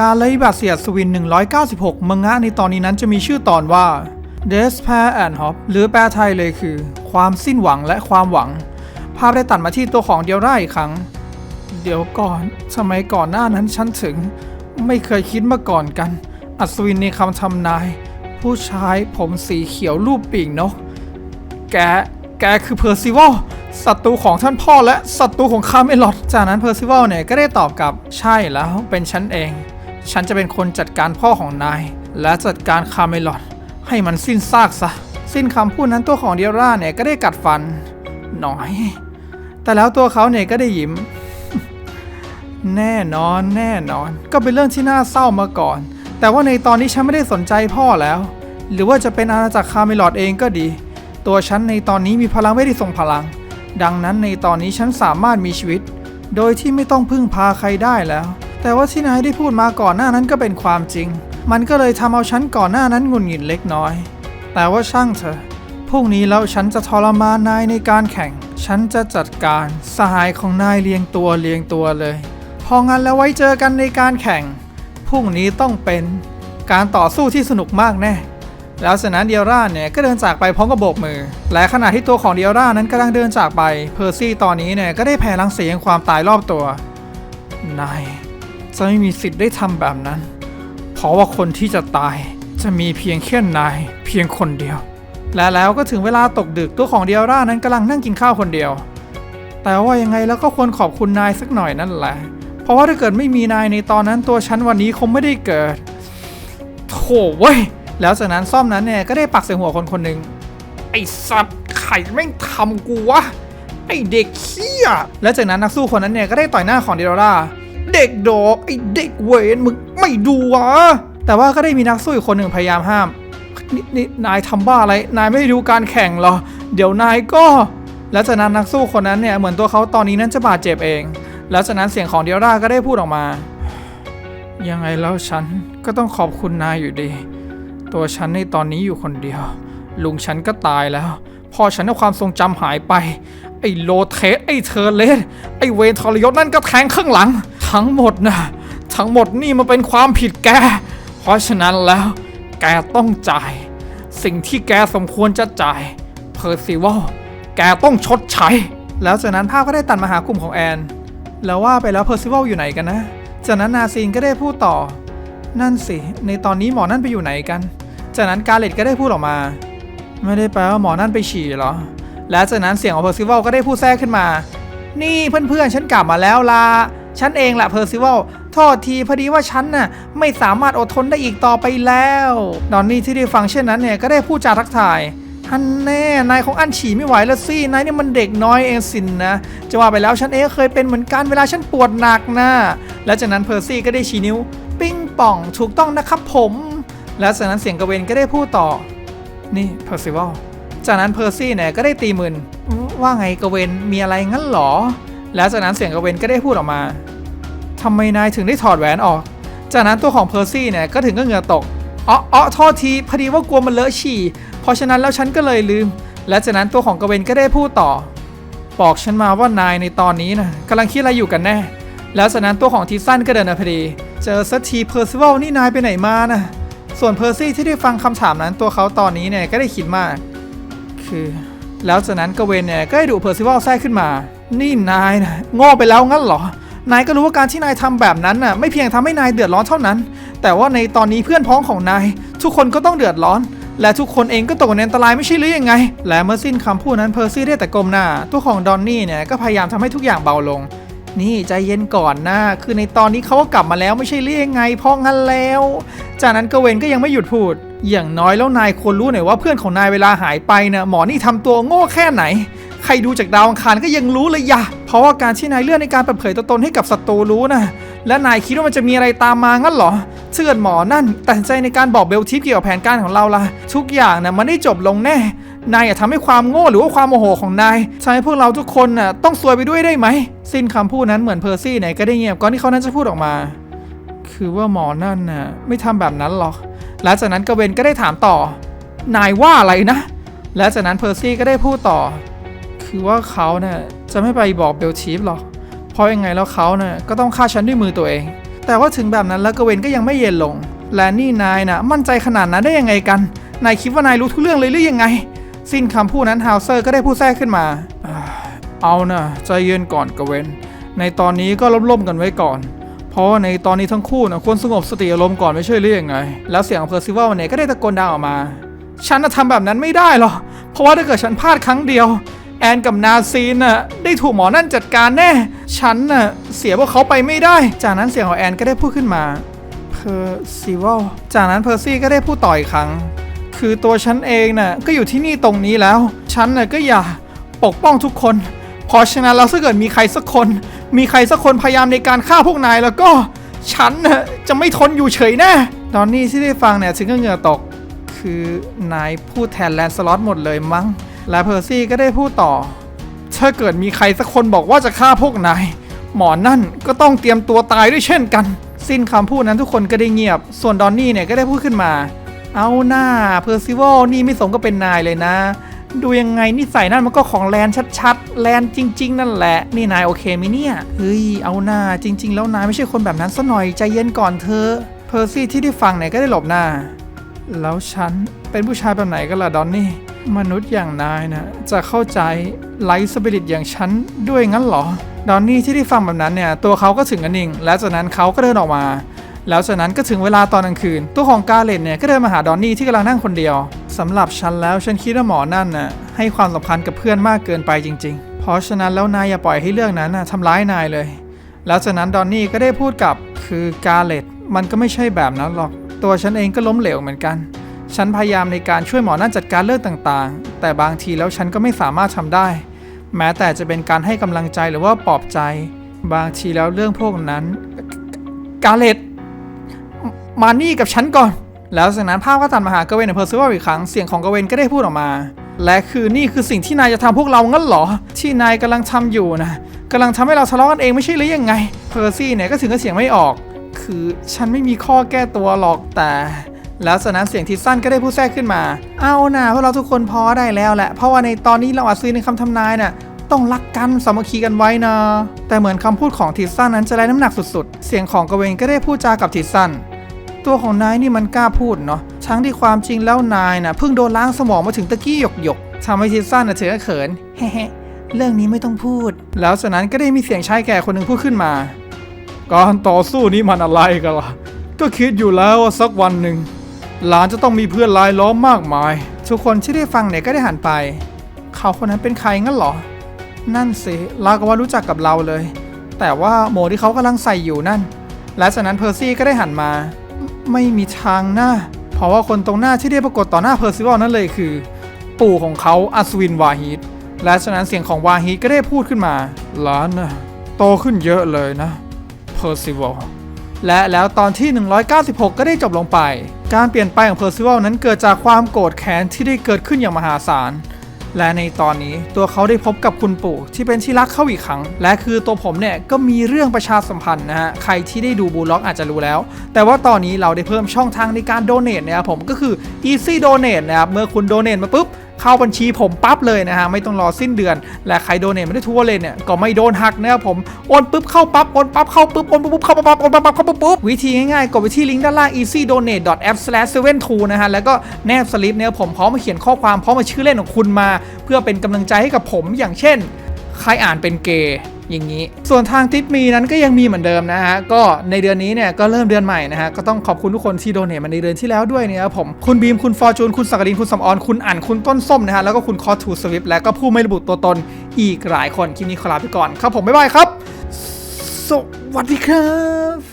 การเลยบาดเสียดสวิน 196 มังงะในตอนนี้นั้นจะมีชื่อตอนว่า Despair and Hope หรือแปลไทยเลยคือ ความสิ้นหวังและความหวัง ภาพได้ตัดมาที่ตัวของเดียวไร่อีกครั้ง เดี๋ยวก่อนสมัยก่อนหน้านั้นฉันถึง ไม่เคยคิดมาก่อนกัน อัศวินในคำทำนาย ผู้ชายผมสีเขียวรูปปีกนก แก แกคือเพอร์ซิวอลศัตรูของท่านพ่อและศัตรูของคาเมลอดจากนั้นเพอร์ซิวอลเนี่ยก็ได้ตอบกลับใช่แล้วเป็นฉันเอง ฉันจะเป็นคนจัดการพ่อของนาย และจัดการคาเมลอดให้มันสิ้นซากซะ สิ้นคำพูดนั้นตัวของเดียร่าเนี่ยก็ได้กัดฟันหน่อย แต่แล้วตัวเขาเนี่ยก็ได้ยิ้ม แน่นอนแน่นอน ก็เป็นเรื่องที่น่าเศร้ามาก่อน แต่ว่าในตอนนี้ฉันไม่ได้สนใจพ่อแล้ว หรือว่าจะเป็นอาณาจักรคาเมลอดเองก็ดี ตัวฉันในตอนนี้มีพลังไม่ได้ทรงพลัง ดังนั้นในตอนนี้ฉันสามารถมีชีวิต โดยที่ไม่ต้องพึ่งพาใครได้แล้ว แต่ว่าที่นายได้พูดมาก่อนหน้านั้นก็เป็นความจริง มันก็เลยทำเอาฉันก่อนหน้านั้นงุดหงิดเล็กน้อย แต่ว่าช่างเถอะพรุ่งนี้แล้วฉันจะทรมานนายในการแข่ง ฉันจะจัดการสหายของนายเรียงตัวเรียงตัวเลย พองั้นแล้วไว้เจอกันในการแข่ง พรุ่งนี้ต้องเป็นการต่อสู้ที่สนุกมากแน่ แล้วจากนั้นเดียร่าเนี่ยก็เดินจากไปพร้อมกับโบกมือ และขณะที่ตัวของเดียร่านั้นกำลังเดินจากไป เพอร์ซี่ตอนนี้เนี่ยก็ได้แผ่รังสีแห่งความตายรอบตัวนาย จะไม่มีสิทธิ์ได้ทำแบบนั้น เพราะว่าคนที่จะตายจะมีเพียงแค่นายเพียงคนเดียว และแล้วก็ถึงเวลาตกดึกตัวของเดียร่านั้นกำลังนั่งกินข้าวคนเดียว แต่ว่ายังไงแล้วก็ควรขอบคุณนายสักหน่อยนั่นแหละ เพราะว่าถ้าเกิดไม่มีนายในตอนนั้นตัวฉันวันนี้คงไม่ได้เกิดโถเว้ยแล้วจากนั้นซ่อมนั้นเนี่ยก็ได้ปักใส่หัวคนคนหนึ่งไอ้สัตว์ไข่แม่งทำกูวะไอเด็กเขี้ยแล้วจากนั้นนักสู้คนนั้นเนี่ยก็ได้ต่อยหน้าของเดโรรา เด็กดอกไอเด็กเวนมึงไม่ดูวะแต่ว่าก็ได้มีนักสู้อีกคนหนึ่งพยายามห้ามนนี่นายทำบ้าอะไร นายไม่ดูการแข่งเหรอ เดี๋ยวนายก็แล้วจากนั้นนักสู้คนนั้นเนี่ยเหมือนตัวเขาตอนนี้นั้นจะบาดเจ็บเอง แล้วจากนั้นเสียงของเดียร่าก็ได้พูดออกมา ยังไงแล้วฉันก็ต้องขอบคุณนายอยู่ดี ตัวฉันในตอนนี้อยู่คนเดียว ลุงฉันก็ตายแล้วพ่อฉันในความทรงจำหายไป ไอ้โลเทสไอ้เทอร์เลสไอ้เวนทรยศนั่นก็แทงข้างหลัง ทั้งหมดนะทั้งหมดนี่มันเป็นความผิดแก เพราะฉะนั้นแล้ว แกต้องจ่าย สิ่งที่แกสมควรจะจ่าย เพอร์ซิวลแกต้องชดใช้ แล้วจากนั้นภาพก็ได้ตัดมาหากลุ่มของแอน แล้วว่าไปแล้วเพอร์ซิวลอยู่ไหนกันนะ จากนั้นนาซีนก็ได้พูดต่อ นั่นสิ ในตอนนี้หมอนั่นไปอยู่ไหนกัน จากนั้นกาเลตก็ได้พูดออกมา ไม่ได้แปลว่าหมอนั่นไปฉี่เหรอ และจากนั้นเสียงของเพอร์ซิวลก็ได้พูดแทรกขึ้นมา นี่เพื่อนๆฉันกลับมาแล้วล่ะ ฉันเองแหละเพอร์ซิวัลโทษทีพอดีว่าฉันน่ะไม่สามารถอดทนได้อีกต่อไปแล้วดอนนี่ที่ได้ฟังเช่นนั้นเนี่ยก็ได้พูดจาทักทายฮันแน่นายของอันฉี่ไม่ไหวแล้วสินายนี่มันเด็กน้อยเองสินนะจะว่าไปแล้วฉันเองเคยเป็นเหมือนกันเวลาฉันปวดหนักนะแล้วจากนั้นเพอร์ซี่ก็ได้ชี้นิ้ว ปิ้งป่องถูกต้องนะครับผม แล้วจากนั้นเสียงกระเวนก็ได้พูดต่อ นี่เพอร์ซิวัลจากนั้นเพอร์ซี่เนี่ยก็ได้ตีมืนว่าไงกระเวนมีอะไรงั้นหรอ แล้วจากนั้นเสียงกระเวนก็ได้พูดออกมาทำไมนายถึงได้ถอดแหวนออก จากนั้นตัวของเพอร์ซี่เนี่ยก็ถึงก็เหงื่อตกอ๋ออ๋อโทษทีพอดีว่ากลัวมันเลอะฉี่ เพราะฉะนั้นแล้วฉันก็เลยลืม และจากนั้นตัวของกระเวนก็ได้พูดต่อ บอกฉันมาว่านายในตอนนี้นะกำลังคิดอะไรอยู่กันแน่ แล้วจากนั้นตัวของทีสันก็เดินมาพอดี เจอสักทีเพอร์ซิวลนี่นายไปไหนมานะส่วนเพอร์ซี่ที่ได้ฟังคำถามนั้นตัวเขาตอนนี้เนี่ยก็ได้คิดมาก คือ แล้วจากนั้นกเวนเนี่ยก็ได้ดูเพอร์ซิวลแทรกขึ้นมา นี่นายนะโง่ไปแล้วงั้นเหรอ นายก็รู้ว่าการที่นายทำแบบนั้นน่ะไม่เพียงทำให้นายเดือดร้อนเท่านั้น แต่ว่าในตอนนี้เพื่อนพ้องของนาย ทุกคนก็ต้องเดือดร้อน และทุกคนเองก็ตกในอันตรายไม่ใช่หรือยังไง และเมื่อสิ้นคำพูดนั้นเพอร์ซี่ได้แต่ก้มหน้า ตัวของดอนนี่เนี่ยก็พยายามทำให้ทุกอย่างเบาลง นี่ใจเย็นก่อนนะคือในตอนนี้เขาก็กลับมาแล้วไม่ใช่หรือยังไงพราะงั้นแล้ว จากนั้นกเวนก็ยังไม่หยุดพูดอย่างน้อยแล้วนายควรรู้หน่อยว่าเพื่อนของนายเวลาหายไปนะหมอนี่ทำตัวโง่แค่ไหน ใครดูจากดาวอังคารก็ยังรู้เลยยะ เพราะว่าการที่นายเลือกในการเปิดเผยตัวตนให้กับศัตรูรู้นะ และนายคิดว่ามันจะมีอะไรตามมางั้นเหรอเชื่อหมอนั่นตัดใจในการบอกเบลทิปเกี่ยวกับแผนการของเราล่ะทุกอย่างนะมันได้จบลงแน่ นายอย่าทำให้ความโง่หรือว่าความโมโหของนายทำให้พวกเราทุกคนน่ะต้องซวยไปด้วยได้ไหม สิ้นคำพูดนั้นเหมือนเพอร์ซี่เนี่ยก็ได้เงียบก่อนที่เขานั้นจะพูดออกมา คือว่าหมอนั่นน่ะไม่ทำแบบนั้นหรอกและจากนั้นกเวนก็ได้ถามต่อ นายว่าอะไรนะและจากนั้นเพอร์ซี่ก็ได้พูดต่อ คือว่าเขาเนี่ยจะไม่ไปบอกเบลชีฟหรอก เพราะยังไงแล้วเขาเนี่ยก็ต้องฆ่าฉันด้วยมือตัวเอง แต่ว่าถึงแบบนั้นแล้วกเวนก็ยังไม่เย็นลง และนี่นายนะมั่นใจขนาดนั้นได้ยังไงกัน นายคิดว่านายรู้ทุกเรื่องเลยหรือยังไง สิ้นคำพูดนั้นฮาวเซอร์ก็ได้พูดแทรกขึ้นมา เอานะใจเย็นก่อนกเวนในตอนนี้ก็ล่มๆกันไว้ก่อน เพราะว่าในตอนนี้ทั้งคู่นะควรสงบสติอารมณ์ก่อนไม่ใช่หรือยังไง แล้วเสียงของเพอร์ซิวัลเนี่ยก็ได้ตะโกนดังออกมา ฉันนะทำแบบนั้นไม่ได้หรอก เพราะว่าถ้าเกิดฉันพลาดครั้งเดียว แอนกับนาซีนน่ะได้ถูกหมอนั่นจัดการแน่ ฉันน่ะเสียพวกเขาไปไม่ได้ จากนั้นเสียงของแอนก็ได้พูดขึ้นมาเพอร์ซิวัลจากนั้นเพอร์ซี่ก็ได้พูดต่ออีกครั้ง คือตัวฉันเองน่ะก็อยู่ที่นี่ตรงนี้แล้ว ฉันน่ะก็อยากปกป้องทุกคน เพราะฉะนั้นแล้วถ้าเกิดมีใครสักคน มีใครสักคนพยายามในการฆ่าพวกนายแล้วก็ฉันน่ะจะไม่ทนอยู่เฉยแน่ตอนนี้ที่ได้ฟังเนี่ยถึงก็เหงื่อตกคือนายพูดแทนแลนสล็อตหมดเลยมั้ง และเพอร์ซี่ก็ได้พูดต่อ ถ้าเกิดมีใครสักคนบอกว่าจะฆ่าพวกนาย หมอนั่นก็ต้องเตรียมตัวตายด้วยเช่นกัน สิ้นคำพูดนั้นทุกคนก็ได้เงียบ ส่วนดอนนี่เนี่ยก็ได้พูดขึ้นมา เอาหน้าเพอร์ซิวอลนี่ไม่สมก็เป็นนายเลยนะ ดูยังไงนิสัยนั่นมันก็ของแลนชัดๆ แลนจริง ๆ นั่นแหละ นี่นายโอเคไหมเนี่ยเฮ้ยเอาหน้าจริง ๆ แล้วนายไม่ใช่คนแบบนั้นซะหน่อยใจเย็นก่อนเธอเพอร์ซี่ที่ได้ฟังเนี่ยก็ได้หลบหน้า แล้วฉันเป็นผู้ชายแบบไหนกันล่ะดอนนี่ มนุษย์อย่างนายนะจะเข้าใจไลท์สปิริตอย่างฉันด้วยงั้นเหรอ ดอนนี่ที่ได้ฟังแบบนั้นเนี่ย ตัวเขาก็ถึงกันนิ่ง และจากนั้นเขาก็เดินออกมา แล้วจากนั้นก็ถึงเวลาตอนกลางคืน ตัวของกาเลตเนี่ยก็เดินมาหาดอนนี่ที่กำลังนั่งคนเดียวสำหรับฉันแล้วฉันคิดว่าหมอนั่นน่ะให้ความสำคัญกับเพื่อนมากเกินไปจริง ๆ เพราะฉะนั้นแล้วนายอย่าปล่อยให้เรื่องนั้นน่ะทำร้ายนายเลย แล้วจากนั้นดอนนี่ก็ได้พูดกับคือกาเลตมันก็ไม่ใช่แบบนั้นหรอก ตัวฉันเองก็ล้มเหลวเหมือนกัน ฉันพยายามในการช่วยหมอนั่นจัดการเรื่องต่างๆ แต่บางทีแล้วฉันก็ไม่สามารถทำได้ แม้แต่จะเป็นการให้กำลังใจหรือว่าปลอบใจ บางทีแล้วเรื่องพวกนั้น กาเลตมานี่กับฉันก่อน แล้วจากนั้นภาพก็ตัดมาหากเวนในเพอร์ซิวัลอีกครั้ง เสียงของกเวนก็ได้พูดออกมา และคือนี่คือสิ่งที่นายจะทำพวกเรางั้นเหรอ ที่นายกำลังทำอยู่นะกำลังทำให้เราทะเลาะกันเองไม่ใช่หรือยังไง เพอร์ซี่เนี่ยก็ถึงกับเสียงไม่ออก คือฉันไม่มีข้อแก้ตัวหรอกแต่ แล้วจากนั้นเสียงทิสสั้นก็ได้พูดแทรกขึ้นมา เอานะพวกเราทุกคนพอได้แล้วแหละ เพราะว่าในตอนนี้เราอาจซื้อในคำทำนายน่ะต้องรักกันสามัคคีกันไว้นะแต่เหมือนคำพูดของทิสสั้นนั้นจะไร้น้ำหนักสุดๆ เสียงของกเวนก็ได้พูดจากับทิสสั้นตัวของนายนี่มันกล้าพูดเนาะทั้งที่ความจริงแล้วนายน่ะเพิ่งโดนล้างสมองมาถึงตะกี้หยกหยกทำให้ทิสสั้นน่ะเฉยเขินเฮ้เรื่องนี้ไม่ต้องพูด แล้วจากนั้นก็ได้มีเสียงชายแก่คนหนึ่งพูดขึ้นมา การต่อสู้นี้มันอะไรกันล่ะ ก็คิดอยู่แล้วว่าสักวันหนึ่ง หลานจะต้องมีเพื่อนลายล้อมมากมาย ทุกคนที่ได้ฟังเนี่ยก็ได้หันไป เขาคนนั้นเป็นใครงั้นเหรอ นั่นสิลาก็ว่ารู้จักกับเราเลย แต่ว่าโหมดที่เขากำลังใส่อยู่นั่น และจากนั้นเพอร์ซี่ก็ได้หันมา ไม่มีทางหน้า เพราะว่าคนตรงหน้าที่ได้ปรากฏต่อหน้าเพอร์ซิวอลนั่นเลยคือ ปู่ของเขาอัศวินวาฮิดและจากนั้นเสียงของวาฮิดก็ได้พูดขึ้นมาหลานนะโตขึ้นเยอะเลยนะเพอร์ซิวอล และแล้วตอนที่ 196 ก็ได้จบลงไป การเปลี่ยนไปของเพอร์ซิวัลนั้นเกิดจากความโกรธแค้นที่ได้เกิดขึ้นอย่างมหาศาล และในตอนนี้ตัวเขาได้พบกับคุณปู่ที่เป็นที่รักเขาอีกครั้ง และคือตัวผมเนี่ยก็มีเรื่องประชาสัมพันธ์นะฮะ ใครที่ได้ดูบูล็อกอาจจะรู้แล้ว แต่ว่าตอนนี้เราได้เพิ่มช่องทางในการโดเน a t นะครับผมก็คือ easy donate นะครับ เมื่อคุณโดเน a t มาปุ๊บ เข้าบัญชีผมปั๊บเลยนะฮะไม่ต้องรอสิ้นเดือน และใครโดเนทไม่ได้ทั่วเลยเนี่ยก็ไม่โดนหักนะครับผมโอนปุ๊บเข้าปั๊บโอนปั๊บเข้าปุ๊บโอนปุ๊บเข้าปั๊บโอนปั๊บเข้าปุ๊บปุ๊บวิธีง่ายๆกดไปที่ลิงก์ด้านล่าง easydonate. app/s72 นะฮะแล้วก็แนบสลิปเนี่ยผมพร้อมมาเขียนข้อความพร้อมมาชื่อเล่นของคุณมา เพื่อเป็นกำลังใจให้กับผมอย่างเช่น ใครอ่านเป็นเกย์ อย่างนี้ ส่วนทางทิปมีนั้นก็ยังมีเหมือนเดิมนะฮะก็ในเดือนนี้เนี่ยก็เริ่มเดือนใหม่นะฮะก็ต้องขอบคุณทุกคนที่โดเนทมาในเดือนที่แล้วด้วยเนี่ยครับผมคุณบีมคุณฟอร์จูนคุณสักดินคุณสมออนคุณอ่านคุณต้นส้มนะฮะแล้วก็คุณคอทูสวิปและก็ผู้ไม่ระบุตัวตนอีกหลายคนคลิปนี้ขอลาไปก่อนครับผมบ๊ายบายครับ สวัสดีครับ